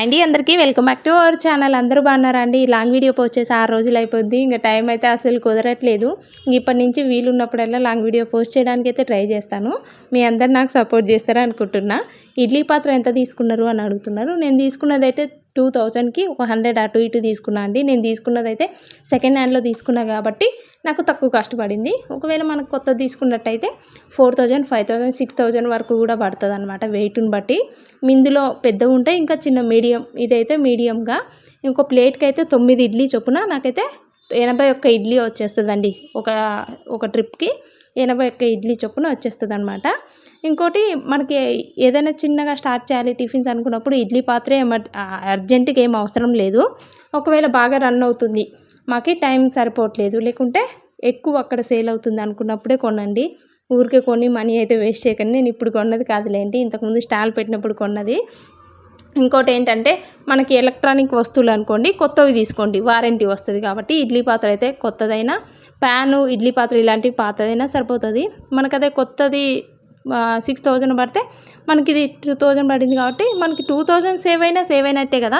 అండి అందరికీ welcome back to our channel. అందరూ బాగున్నారా అండి? ఈ లాంగ్ వీడియో పోస్ట్ చేసి ఆరు రోజులు అయిపోద్ది ఇంకా టైం అయితే అసలు కుదరట్లేదు. ఇప్పటి నుంచి వీలు ఉన్నప్పుడల్లా లాంగ్ వీడియో పోస్ట్ చేయడానికి అయితే ట్రై చేస్తాను. మీ అందరు నాకు సపోర్ట్ చేస్తారని అనుకుంటున్నా. ఇడ్లీ పాత్ర ఎంత తీసుకున్నారు అని అడుగుతున్నారు. నేను తీసుకున్నది అయితే టూ థౌజండ్కి ఒక హండ్రెడ్ అటు ఇటు తీసుకున్నా అండి. నేను తీసుకున్నది అయితే సెకండ్ హ్యాండ్లో తీసుకున్నా కాబట్టి నాకు తక్కువ కాస్ట్ పడింది. ఒకవేళ మనకు కొత్త తీసుకున్నట్టయితే four thousand five thousand six thousand వరకు కూడా పడుతుంది అనమాట వెయిట్ని బట్టి. ఇందులో పెద్దవి ఉంటాయి ఇంకా చిన్న మీడియం ఇదైతే మీడియంగా ఇంకో ప్లేట్కి అయితే తొమ్మిది ఇడ్లీ చొప్పున నాకైతే ఎనభై ఒక్క ఇడ్లీ వచ్చేస్తుందండి. ఒక ఒక ట్రిప్కి. ఎనభై ఒక్క ఇడ్లీ చొప్పున వచ్చేస్తుంది అనమాట ఇంకోటి మనకి ఏదైనా చిన్నగా స్టార్ట్ చేయాలి టిఫిన్స్ అనుకున్నప్పుడు ఇడ్లీ పాత్రే ఎమర్ అర్జెంటుగా ఏం అవసరం లేదు. ఒకవేళ బాగా రన్ అవుతుంది మాకి టైం సరిపోవట్లేదు. లేకుంటే ఎక్కువ అక్కడ సేల్ అవుతుంది అనుకున్నప్పుడే కొనండి. ఊరికే కొని మనీ అయితే వేస్ట్ చేయకండి. నేను ఇప్పుడు కొన్నది కాదులేండి. ఇంతకుముందు స్టాల్ పెట్టినప్పుడు కొన్నది. ఇంకోటి ఏంటంటే మనకి ఎలక్ట్రానిక్ వస్తువులు అనుకోండి కొత్తవి తీసుకోండి వారంటీ వస్తుంది కాబట్టి ఇడ్లీ పాత్ర అయితే కొత్తదైనా ప్యాను ఇడ్లీ పాత్ర ఇలాంటివి పాతదైనా సరిపోతుంది. మనకదే కొత్తది సిక్స్ థౌజండ్ పడితే మనకి ఇది టూ థౌజండ్ పడింది కాబట్టి మనకి టూ థౌజండ్ సేవ్ అయినా సేవ్ అయినట్టే కదా.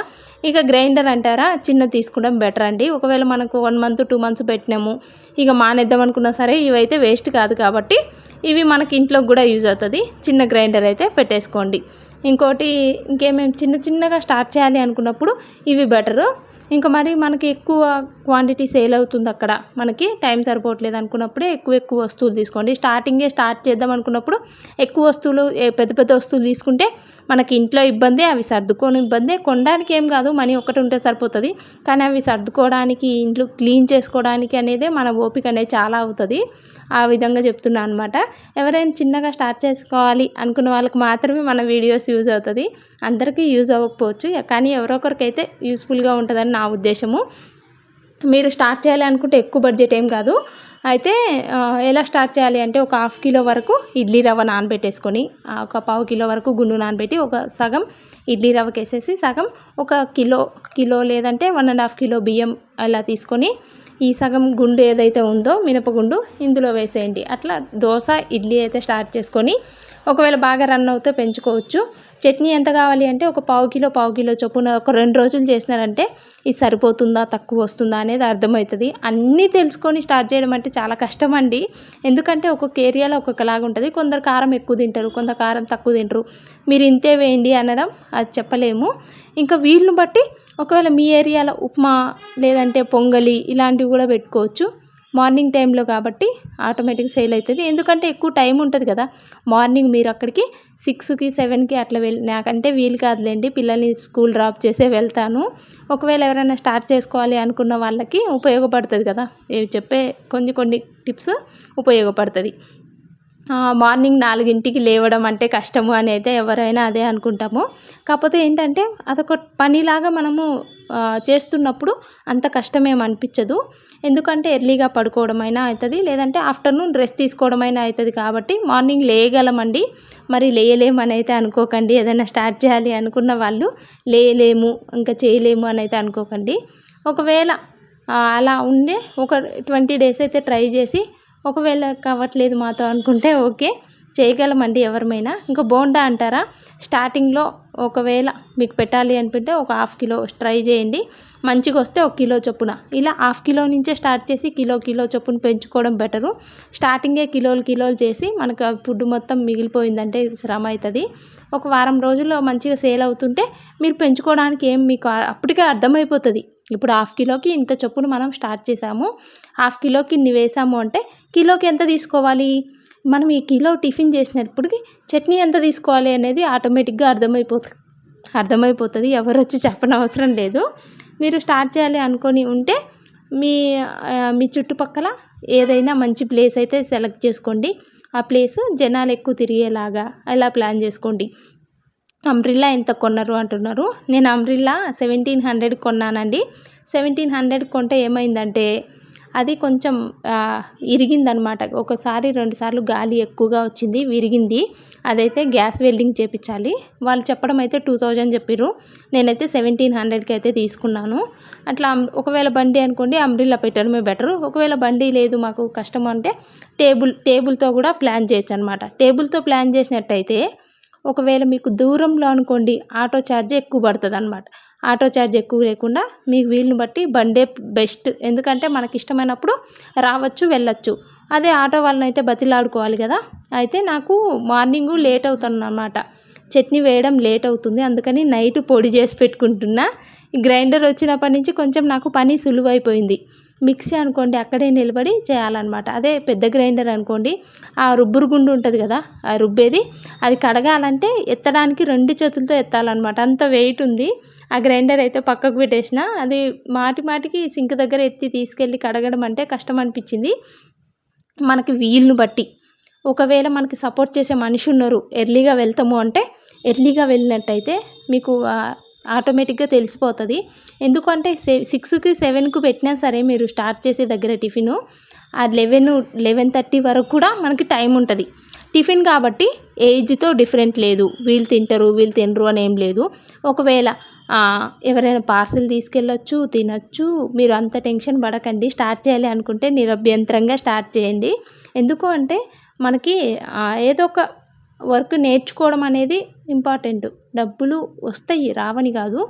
ఇక గ్రైండర్ అంటారా? చిన్నది తీసుకోవడం బెటర్ అండి. ఒకవేళ మనకు వన్ మంత్ టూ మంత్స్ పెట్టినాము ఇక మానేద్దాం అనుకున్నా సరే ఇవైతే వేస్ట్ కాదు కాబట్టి ఇవి మనకి ఇంట్లోకి కూడా యూజ్ అవుతుంది. చిన్న గ్రైండర్ అయితే పెట్టేసుకోండి. ఇంకోటి ఇంకేమేమి చిన్న చిన్నగా స్టార్ట్ చేయాలి అనుకున్నప్పుడు ఇవి బెటరు. ఇంకా మరి మనకి ఎక్కువ క్వాంటిటీ సేల్ అవుతుంది అక్కడ. మనకి టైం సరిపోవట్లేదు అనుకున్నప్పుడే ఎక్కువ ఎక్కువ వస్తువులు తీసుకోండి. స్టార్టింగే స్టార్ట్ చేద్దాం అనుకున్నప్పుడు ఎక్కువ వస్తువులు పెద్ద పెద్ద వస్తువులు తీసుకుంటే మనకి ఇంట్లో ఇబ్బంది అవి సర్దుకోని ఇబ్బంది. కొనడానికి ఏం కాదు మనీ ఒకటి ఉంటే సరిపోతుంది. కానీ అవి సర్దుకోవడానికి ఇంట్లో క్లీన్ చేసుకోవడానికి అనేది మన ఓపిక అనేది చాలా అవుతుంది. ఆ విధంగా చెప్తున్నాను అనమాట ఎవరైనా చిన్నగా స్టార్ట్ చేసుకోవాలి అనుకున్న వాళ్ళకి మాత్రమే మన వీడియోస్ యూజ్ అవుతుంది. అందరికీ యూజ్ అవ్వకపోవచ్చు. కానీ ఎవరొకరికైతే యూస్ఫుల్గా ఉంటుందని నా ఉద్దేశము. మీరు స్టార్ట్ చేయాలి అనుకుంటే ఎక్కువ బడ్జెట్ ఏం కాదు. అయితే ఎలా స్టార్ట్ చేయాలి అంటే ఒక హాఫ్ కిలో వరకు ఇడ్లీ రవ్వ నానబెట్టేసుకొని ఒక పావు కిలో వరకు గుండు నానబెట్టి ఒక సగం ఇడ్లీ రవ్వకి వేసేసి సగం ఒక కిలో కిలో లేదంటే వన్ అండ్ హాఫ్ కిలో బియ్యం అలా తీసుకొని ఈ సగం గుండు ఏదైతే ఉందో మినపగుండు ఇందులో వేసేయండి. అట్లా దోశ ఇడ్లీ అయితే స్టార్ట్ చేసుకొని ఒకవేళ బాగా రన్ అవుతే పెంచుకోవచ్చు. చట్నీ ఎంత కావాలి అంటే ఒక పావు కిలో పావు కిలో చొప్పున ఒక రెండు రోజులు చేసినారంటే ఇది సరిపోతుందా తక్కువ వస్తుందా అనేది అర్థమవుతుంది. అన్నీ తెలుసుకొని స్టార్ట్ చేయడం అంటే చాలా కష్టం అండి ఎందుకంటే ఒక్కొక్క ఏరియాలో ఒక్కొక్కలాగా ఉంటుంది. కొందరు కారం ఎక్కువ తింటారు కొందరు కారం తక్కువ తింటారు. మీరు ఇంతే వేయండి అనడం అది చెప్పలేము. ఇంకా వీళ్ళని బట్టి ఒకవేళ మీ ఏరియాలో ఉప్మా లేదంటే పొంగలి ఇలాంటివి కూడా పెట్టుకోవచ్చు. మార్నింగ్ టైంలో కాబట్టి ఆటోమేటిక్ సేల్ అవుతుంది. ఎందుకంటే ఎక్కువ టైం ఉంటుంది కదా. మార్నింగ్ మీరు అక్కడికి సిక్స్కి సెవెన్కి అట్లా వెళ్ళి నాకంటే వీలు కాదులేండి. పిల్లల్ని స్కూల్ డ్రాప్ చేసే వెళ్తాను. ఒకవేళ ఎవరైనా స్టార్ట్ చేసుకోవాలి అనుకున్న వాళ్ళకి ఉపయోగపడుతుంది కదా. చెప్పే కొన్ని కొన్ని టిప్స్ ఉపయోగపడుతుంది. మార్నింగ్ నాలుగింటికి లేవడం అంటే కష్టము అని అయితే ఎవరైనా అదే అనుకుంటాము. కాకపోతే ఏంటంటే అదొక పనిలాగా మనము చేస్తున్నప్పుడు అంత కష్టమేం అనిపించదు. ఎందుకంటే ఎర్లీగా పడుకోవడం అయినా అవుతుంది లేదంటే ఆఫ్టర్నూన్ రెస్ట్ తీసుకోవడం అయినా అవుతుంది కాబట్టి మార్నింగ్ లేయగలమండి. మరి లేయలేమని అయితే అనుకోకండి. ఏదైనా స్టార్ట్ చేయాలి అనుకున్న వాళ్ళు లేయలేము ఇంకా చేయలేము అని అయితే అనుకోకండి. ఒకవేళ అలా ఉండే ఒక ట్వంటీ డేస్ అయితే ట్రై చేసి ఒకవేళ కావట్లేదు మాతో అనుకుంటే ఓకే చేయగలమండి ఎవరిమైనా. ఇంకా బోండా అంటారా? స్టార్టింగ్లో ఒకవేళ మీకు పెట్టాలి అనుకుంటే ఒక హాఫ్ కిలో ట్రై చేయండి. మంచిగా వస్తే ఒక కిలో చొప్పున. ఇలా హాఫ్ కిలో నుంచే స్టార్ట్ చేసి కిలో కిలో చొప్పున పెంచుకోవడం బెటరు. స్టార్టింగే కిలోలు కిలోలు చేసి మనకు ఫుడ్ మొత్తం మిగిలిపోయిందంటే శ్రమ అవుతుంది ఒక వారం రోజుల్లో మంచిగా సేల్ అవుతుంటే మీరు పెంచుకోవడానికి ఏం మీకు అప్పటికే అర్థమైపోతుంది. ఇప్పుడు హాఫ్ కిలోకి ఇంత చొప్పున మనం స్టార్ట్ చేసాము. హాఫ్ కిలోకి ఇన్ని వేసాము అంటే కిలోకి ఎంత తీసుకోవాలి? మనం ఈ కిలో టిఫిన్ చేసినప్పటికి చట్నీ ఎంత తీసుకోవాలి అనేది ఆటోమేటిక్గా అర్థమైపోతుంది అర్థమైపోతుంది. ఎవరు వచ్చి చెప్పనవసరం లేదు. మీరు స్టార్ట్ చేయాలి అనుకొని ఉంటే మీ మీ చుట్టుపక్కల ఏదైనా మంచి ప్లేస్ అయితే సెలెక్ట్ చేసుకోండి. ఆ ప్లేస్ జనాలు ఎక్కువ తిరిగేలాగా అలా ప్లాన్ చేసుకోండి. అంబ్రిల్లా ఎంత కొన్నారు అంటున్నారు. నేను అంబ్రిల్లా సెవెంటీన్ హండ్రెడ్ కొన్నానండి. సెవెంటీన్ హండ్రెడ్ కొంటే ఏమైందంటే అది కొంచెం ఇరిగిందనమాట. ఒకసారి రెండుసార్లు గాలి ఎక్కువగా వచ్చింది విరిగింది. అదైతే గ్యాస్ వెల్డింగ్ చేపించాలి వాళ్ళు చెప్పడం అయితే టూ థౌజండ్ చెప్పారు నేనైతే సెవెంటీన్ హండ్రెడ్కి అయితే తీసుకున్నాను. అట్లా ఒకవేళ బండి అనుకోండి అంబ్రిల్లా పెట్టడమే బెటర్. ఒకవేళ బండి లేదు మాకు కష్టం అంటే టేబుల్ టేబుల్తో కూడా ప్లాన్ చేయొచ్చు అనమాట టేబుల్తో ప్లాన్ చేసినట్టయితే ఒకవేళ మీకు దూరంలో అనుకోండి ఆటో ఛార్జ్ ఎక్కువ పడుతుంది అనమాట ఆటో ఛార్జ్ ఎక్కువ లేకుండా మీకు వీలుని బట్టి బండే బెస్ట్. ఎందుకంటే మనకి ఇష్టమైనప్పుడు రావచ్చు వెళ్ళచ్చు. అదే ఆటో వాళ్ళని అయితే బతిలాడుకోవాలి కదా. అయితే నాకు మార్నింగు లేట్ అవుతాను అన్నమాట చట్నీ వేయడం లేట్ అవుతుంది. అందుకని నైట్ పొడి చేసి పెట్టుకుంటున్నా. గ్రైండర్ వచ్చినప్పటి నుంచి కొంచెం నాకు పని సులువైపోయింది. మిక్సీ అనుకోండి అక్కడే నిలబడి చేయాలన్నమాట. అదే పెద్ద గ్రైండర్ అనుకోండి ఆ రుబ్బురు గుండు ఉంటుంది కదా ఆ రుబ్బేది అది కడగాలంటే ఎత్తడానికి రెండు చేతులతో ఎత్తాలన్నమాట. అంత వెయిట్ ఉంది. ఆ గ్రైండర్ అయితే పక్కకు పెట్టేసిన అది మాటి మాటికి సింక్ దగ్గర ఎత్తి తీసుకెళ్ళి కడగడం అంటే కష్టం అనిపించింది. మనకి వీలును బట్టి. ఒకవేళ మనకి సపోర్ట్ చేసే మనిషి ఉన్నారు ఎర్లీగా వెళ్తాము అంటే ఎర్లీగా వెళ్ళినట్టయితే మీకు ఆటోమేటిక్గా తెలిసిపోతుంది. ఎందుకంటే సె సిక్స్కి సెవెన్కి పెట్టినా సరే మీరు స్టార్ట్ చేసే దగ్గర టిఫిన్ ఆ లెవెన్ లెవెన్ థర్టీ వరకు కూడా మనకి టైం ఉంటుంది. టిఫిన్ కాబట్టి ఏజ్తో డిఫరెంట్ లేదు. వీళ్ళు తింటారు వీళ్ళు తినరు అని ఏం లేదు. ఒకవేళ ఎవరైనా పార్సిల్ తీసుకెళ్ళొచ్చు తినొచ్చు మీరు అంత టెన్షన్ పడకండి స్టార్ట్ చేయాలి అనుకుంటే నిరభ్యంతరంగా స్టార్ట్ చేయండి. ఎందుకు అంటే మనకి ఏదో ఒక వర్క్ నేర్చుకోవడం అనేది ఇంపార్టెంట్. డబ్బులు వస్తాయి రావని కాదు.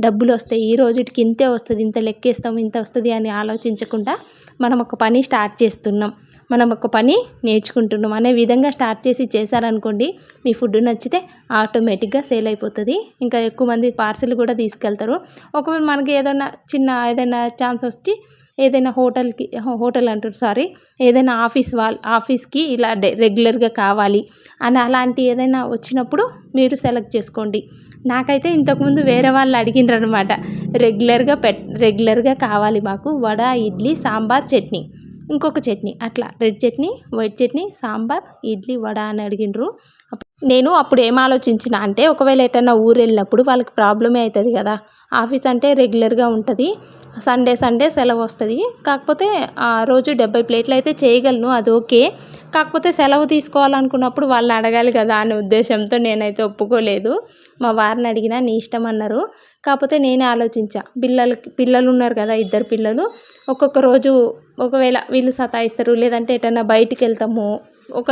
డబ్బులు వస్తాయి. ఈ రోజుటికి ఇంతే వస్తుంది ఇంత లెక్కేస్తాం ఇంత వస్తుంది అని ఆలోచించకుండా మనం ఒక పని స్టార్ట్ చేస్తున్నాం. మనం ఒక పని నేర్చుకుంటున్నాం. అనే విధంగా స్టార్ట్ చేసి చేశారనుకోండి మీ ఫుడ్ నచ్చితే ఆటోమేటిక్గా సేల్ అయిపోతుంది. ఇంకా ఎక్కువ మంది పార్సిల్ కూడా తీసుకెళ్తారు. ఒకవేళ మనకి ఏదైనా చిన్న ఏదైనా ఛాన్స్ వచ్చి ఏదైనా హోటల్కి హోటల్ అంటారు సారీ ఏదైనా ఆఫీస్ వాళ్ళ ఆఫీస్కి ఇలా రెగ్యులర్గా కావాలి అని అలాంటి ఏదైనా వచ్చినప్పుడు మీరు సెలెక్ట్ చేసుకోండి. నాకైతే ఇంతకుముందు వేరే వాళ్ళు అడిగినారు అనమాట రెగ్యులర్గా పెట్ రెగ్యులర్గా కావాలి మాకు వడ ఇడ్లీ సాంబార్ చట్నీ. ఇంకొక చట్నీ అట్లా. రెడ్ చట్నీ వైట్ చట్నీ సాంబార్ ఇడ్లీ వడ అని అడిగినరు నేను అప్పుడు ఏం ఆలోచించిన అంటే ఒకవేళ ఎటన్నా ఊరు వెళ్ళినప్పుడు వాళ్ళకి ప్రాబ్లమే అవుతుంది కదా. ఆఫీస్ అంటే రెగ్యులర్గా ఉంటుంది. సండే సండే సెలవు వస్తుంది. కాకపోతే ఆ రోజు డెబ్బై ప్లేట్లు అయితే చేయగలను అది ఓకే. కాకపోతే సెలవు తీసుకోవాలనుకున్నప్పుడు వాళ్ళని అడగాలి కదా అనే ఉద్దేశంతో నేనైతే ఒప్పుకోలేదు. మా వారిని అడిగినా నీ ఇష్టం అన్నారు. కాకపోతే నేనే ఆలోచించా. పిల్లలకి పిల్లలు ఉన్నారు కదా ఇద్దరు పిల్లలు. ఒక్కొక్క రోజు ఒకవేళ వీళ్ళు సతాయిస్తారు. లేదంటే ఎటన్నా బయటికి వెళ్తాము. ఒక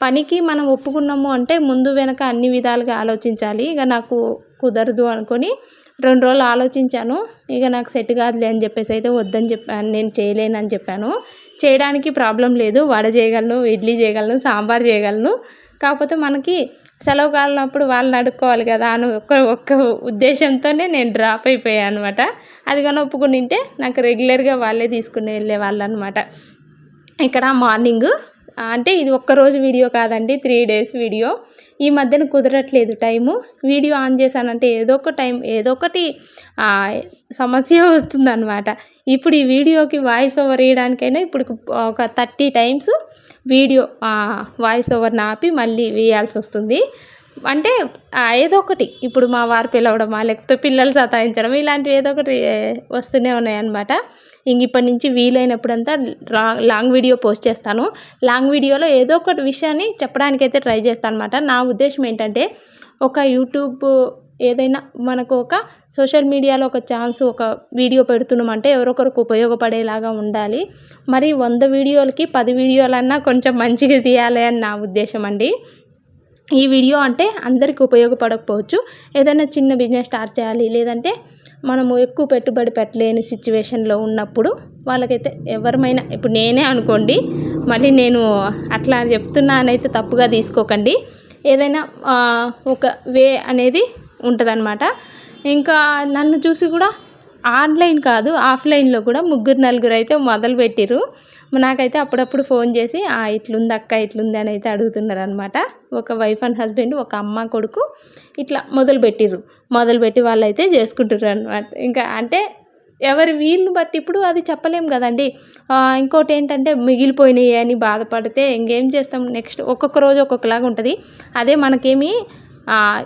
పనికి మనం ఒప్పుకున్నాము అంటే ముందు వెనక అన్ని విధాలుగా ఆలోచించాలి. ఇక నాకు కుదరదు అనుకొని రెండు రోజులు ఆలోచించాను. ఇక నాకు సెట్ కాదులే అని చెప్పేసి అయితే వద్దని చెప్పాను నేను చేయలేను అని చెప్పాను. చేయడానికి ప్రాబ్లం లేదు. వడ చేయగలను ఇడ్లీ చేయగలను సాంబార్ చేయగలను. కాకపోతే మనకి సెలవు కాలినప్పుడు వాళ్ళని అడుక్కోవాలి కదా అని ఒక్క ఒక్క ఉద్దేశంతోనే నేను డ్రాప్ అయిపోయాను అనమాట అది కానీ ఒప్పుకుని ఉంటే నాకు రెగ్యులర్గా వాళ్ళే తీసుకుని వెళ్ళే వాళ్ళు అనమాట ఇక్కడ మార్నింగ్ అంటే ఇది ఒక్కరోజు వీడియో కాదండి త్రీ డేస్ వీడియో. ఈ మధ్యన కుదరట్లేదు టైము. వీడియో ఆన్ చేశానంటే ఏదో ఒక టైం ఏదో ఒకటి సమస్య వస్తుందన్నమాట. ఇప్పుడు ఈ వీడియోకి వాయిస్ ఓవర్ వేయడానికైనా ఇప్పుడు ఒక thirty times video voice over నాపి మళ్ళీ వేయాల్సి వస్తుంది. అంటే ఏదో ఒకటి. ఇప్పుడు మా వారు పిలవడమా లేకపోతే పిల్లలు సతాయించడం ఇలాంటివి ఏదో ఒకటి వస్తూనే ఉన్నాయన్నమాట. ఇంక ఇప్పటి నుంచి వీలైనప్పుడంతా లాంగ్ వీడియో పోస్ట్ చేస్తాను. లాంగ్ వీడియోలో ఏదో ఒకటి విషయాన్ని చెప్పడానికైతే ట్రై చేస్తాను అనమాట నా ఉద్దేశం ఏంటంటే ఒక యూట్యూబ్ ఏదైనా మనకు ఒక సోషల్ మీడియాలో ఒక ఛాన్స్ ఒక వీడియో పెడుతున్నామంటే ఎవరొకరికి ఉపయోగపడేలాగా ఉండాలి. మరి వంద వీడియోలకి పది వీడియోలన్నా కొంచెం మంచిగా తీయాలి అని నా ఉద్దేశం అండి. ఈ వీడియో అంటే అందరికీ ఉపయోగపడకపోవచ్చు. ఏదైనా చిన్న బిజినెస్ స్టార్ట్ చేయాలి లేదంటే మనము ఎక్కువ పెట్టుబడి పెట్టలేని సిచ్యువేషన్లో ఉన్నప్పుడు వాళ్ళకైతే ఎవరమైనా ఇప్పుడు నేనే అనుకోండి మళ్ళీ నేను అట్లా చెప్తున్నానైతే తప్పుగా తీసుకోకండి. ఏదైనా ఒక వే అనేది ఉంటుందన్నమాట. ఇంకా నన్ను చూసి కూడా ఆన్లైన్ కాదు ఆఫ్లైన్లో కూడా ముగ్గురు నలుగురు అయితే మొదలుపెట్టిర్రు నాకైతే అప్పుడప్పుడు ఫోన్ చేసి ఇట్లుంది అక్క ఇట్లుంది అని అయితే అడుగుతున్నారు అనమాట ఒక వైఫ్ అండ్ హస్బెండ్ ఒక అమ్మ కొడుకు ఇట్లా మొదలుపెట్టిర్రు మొదలుపెట్టి వాళ్ళు అయితే చేసుకుంటారు అనమాట ఇంకా అంటే ఎవరి వీళ్ళు బట్టి ఇప్పుడు అది చెప్పలేం కదండి. ఇంకోటి ఏంటంటే మిగిలిపోయినాయి అని బాధపడితే ఇంకేం చేస్తాం? నెక్స్ట్ ఒక్కొక్క రోజు ఒక్కొక్కలాగా ఉంటుంది. అదే మనకేమి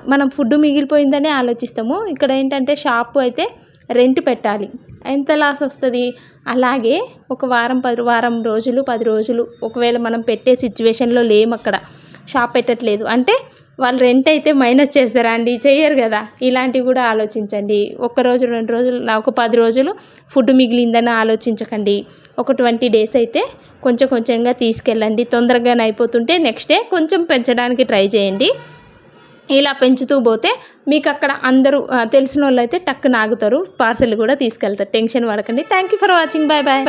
మనం ఫుడ్ మిగిలిపోయిందనే ఆలోచిస్తాము. ఇక్కడ ఏంటంటే షాపు అయితే రెంట్ పెట్టాలి. ఎంత లాస్ వస్తుంది? అలాగే ఒక వారం పది వారం రోజులు పది రోజులు ఒకవేళ మనం పెట్టే సిచ్యువేషన్లో లేము అక్కడ. షాప్ పెట్టట్లేదు. అంటే వాళ్ళు రెంట్ అయితే మైనస్ చేస్తారా అండి? చేయరు కదా. ఇలాంటివి కూడా ఆలోచించండి. ఒక రోజు రెండు రోజులు ఒక పది రోజులు ఫుడ్ మిగిలిందని ఆలోచించకండి. ఒక ట్వంటీ డేస్ అయితే కొంచెం కొంచెంగా తీసుకెళ్ళండి. తొందరగానే అయిపోతుంటే నెక్స్ట్ డే కొంచెం పెంచడానికి ట్రై చేయండి. ఇలా పెంచుతూ పోతే మీకు అక్కడ అందరూ తెలిసిన వాళ్ళు అయితే టక్కున ఆగుతారు పార్సెల్ కూడా తీసుకెళ్తారు. టెన్షన్ పడకండి. Thank you for watching bye bye